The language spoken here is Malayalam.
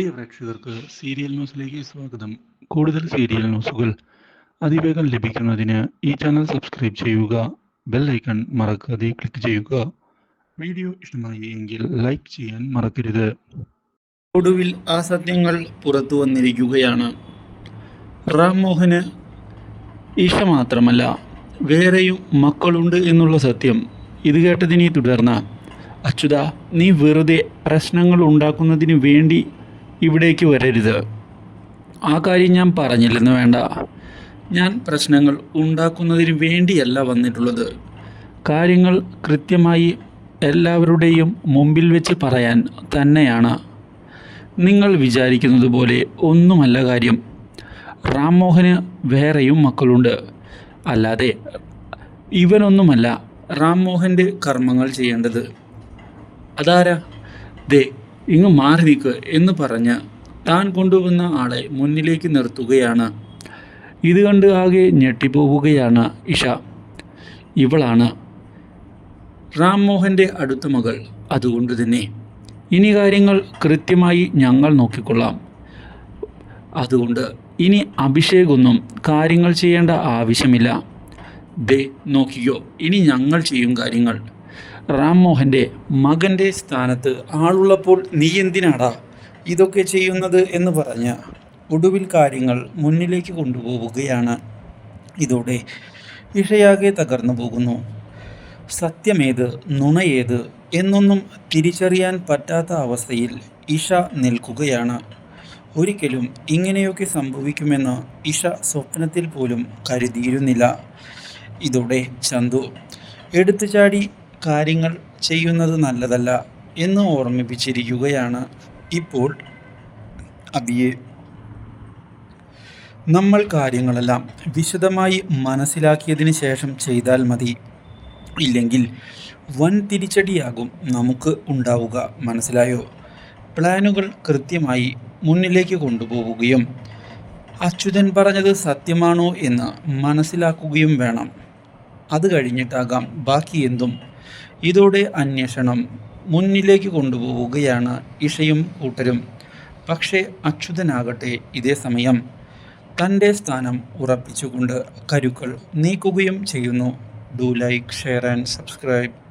പ്രിയ പ്രേക്ഷകർക്ക് സീരിയൽ ന്യൂസിലേക്ക് സ്വാഗതം. കൂടുതൽ സീരിയൽ ന്യൂസുകൾ അതിവേഗം ലഭിക്കുന്നതിന് ഈ ചാനൽ സബ്സ്ക്രൈബ് ചെയ്യുക ബെൽ ഐക്കൺ മറക്കാതെ ക്ലിക്ക് ചെയ്യുക. വീഡിയോ ഇഷ്ടമായി എങ്കിൽ ലൈക്ക് ചെയ്യാൻ മറക്കരുത്. ഒടുവിൽ ആ സത്യങ്ങൾ പുറത്തു വന്നിരിക്കുകയാണ്. റാം മോഹന് ഈശ മാത്രമല്ല വേറെയും മക്കളുണ്ട് എന്നുള്ള സത്യം ഇത് കേട്ടതിനെ തുടർന്ന് അച്യുത നീ വെറുതെ പ്രശ്നങ്ങൾ ഉണ്ടാക്കുന്നതിന് വേണ്ടി ഇവിടേക്ക് വരരുത്. ആ കാര്യം ഞാൻ പറഞ്ഞില്ലെന്ന് വേണ്ട. ഞാൻ പ്രശ്നങ്ങൾ ഉണ്ടാക്കുന്നതിന് വേണ്ടിയല്ല വന്നിട്ടുള്ളത്. കാര്യങ്ങൾ കൃത്യമായി എല്ലാവരുടെയും മുമ്പിൽ വെച്ച് പറയാൻ തന്നെയാണ്. നിങ്ങൾ വിചാരിക്കുന്നത് പോലെ ഒന്നുമല്ല കാര്യം. റാംമോഹന് വേറെയും മക്കളുണ്ട്. അല്ലാതെ ഇവനൊന്നുമല്ല റാംമോഹന്റെ കർമ്മങ്ങൾ ചെയ്യേണ്ടത്. അതാരാ? ദേ ഇങ്ങ് മാറി നിൽക്ക് എന്ന് പറഞ്ഞ് താൻ കൊണ്ടുവന്ന ആളെ മുന്നിലേക്ക് നിർത്തുകയാണ്. ഇത് കണ്ട് ആകെ ഞെട്ടിപ്പോവുകയാണ് ഇഷ. ഇവളാണ് റാം മോഹന്റെ അടുത്ത മകൾ. അതുകൊണ്ട് തന്നെ ഇനി കാര്യങ്ങൾ കൃത്യമായി ഞങ്ങൾ നോക്കിക്കൊള്ളാം. അതുകൊണ്ട് ഇനി അഭിഷേകൊന്നും കാര്യങ്ങൾ ചെയ്യേണ്ട ആവശ്യമില്ല. ദേ നോക്കിയോ ഇനി ഞങ്ങൾ ചെയ്യും കാര്യങ്ങൾ. റാം മോഹന്റെ മകന്റെ സ്ഥാനത്ത് ആളുള്ളപ്പോൾ നീ എന്തിനാടാ ഇതൊക്കെ ചെയ്യുന്നത് എന്ന് പറഞ്ഞ ഒടുവിൽ കാര്യങ്ങൾ മുന്നിലേക്ക് കൊണ്ടുപോവുകയാണ്. ഇതോടെ ഇഷയാകെ തകർന്നു പോകുന്നു. സത്യമേത് നുണയേത് എന്നൊന്നും തിരിച്ചറിയാൻ പറ്റാത്ത അവസ്ഥയിൽ ഇഷ നിൽക്കുകയാണ്. ഒരിക്കലും ഇങ്ങനെയൊക്കെ സംഭവിക്കുമെന്ന് ഇഷ സ്വപ്നത്തിൽ പോലും കരുതിയിരുന്നില്ല. ഇതോടെ ചന്തു എടുത്തു ചാടി കാര്യങ്ങൾ ചെയ്യുന്നത് നല്ലതല്ല എന്ന് ഓർമ്മിപ്പിച്ചിരിക്കുകയാണ് ഇപ്പോൾ അബിയെ. നമ്മൾ കാര്യങ്ങളെല്ലാം വിശദമായി മനസ്സിലാക്കിയതിന് ശേഷം ചെയ്താൽ മതി. ഇല്ലെങ്കിൽ വൻ തിരിച്ചടിയാകും നമുക്ക് ഉണ്ടാവുക. മനസ്സിലായോ? പ്ലാനുകൾ കൃത്യമായി മുന്നിലേക്ക് കൊണ്ടുപോവുകയും അച്യുതൻ പറഞ്ഞത് സത്യമാണോ എന്ന് മനസ്സിലാക്കുകയും വേണം. അത് കഴിഞ്ഞിട്ടാകാം ബാക്കി എന്തും ഇതോടെ അന്വേഷണം മുന്നിലേക്ക് കൊണ്ടുപോവുകയാണ് ഇഷയും കൂട്ടരും. പക്ഷേ അച്യുതനാകട്ടെ ഇതേ സമയം. തന്റെ സ്ഥാനം ഉറപ്പിച്ചുകൊണ്ട് കരുക്കൾ നീക്കുകയും ചെയ്യുന്നു. Do like share and subscribe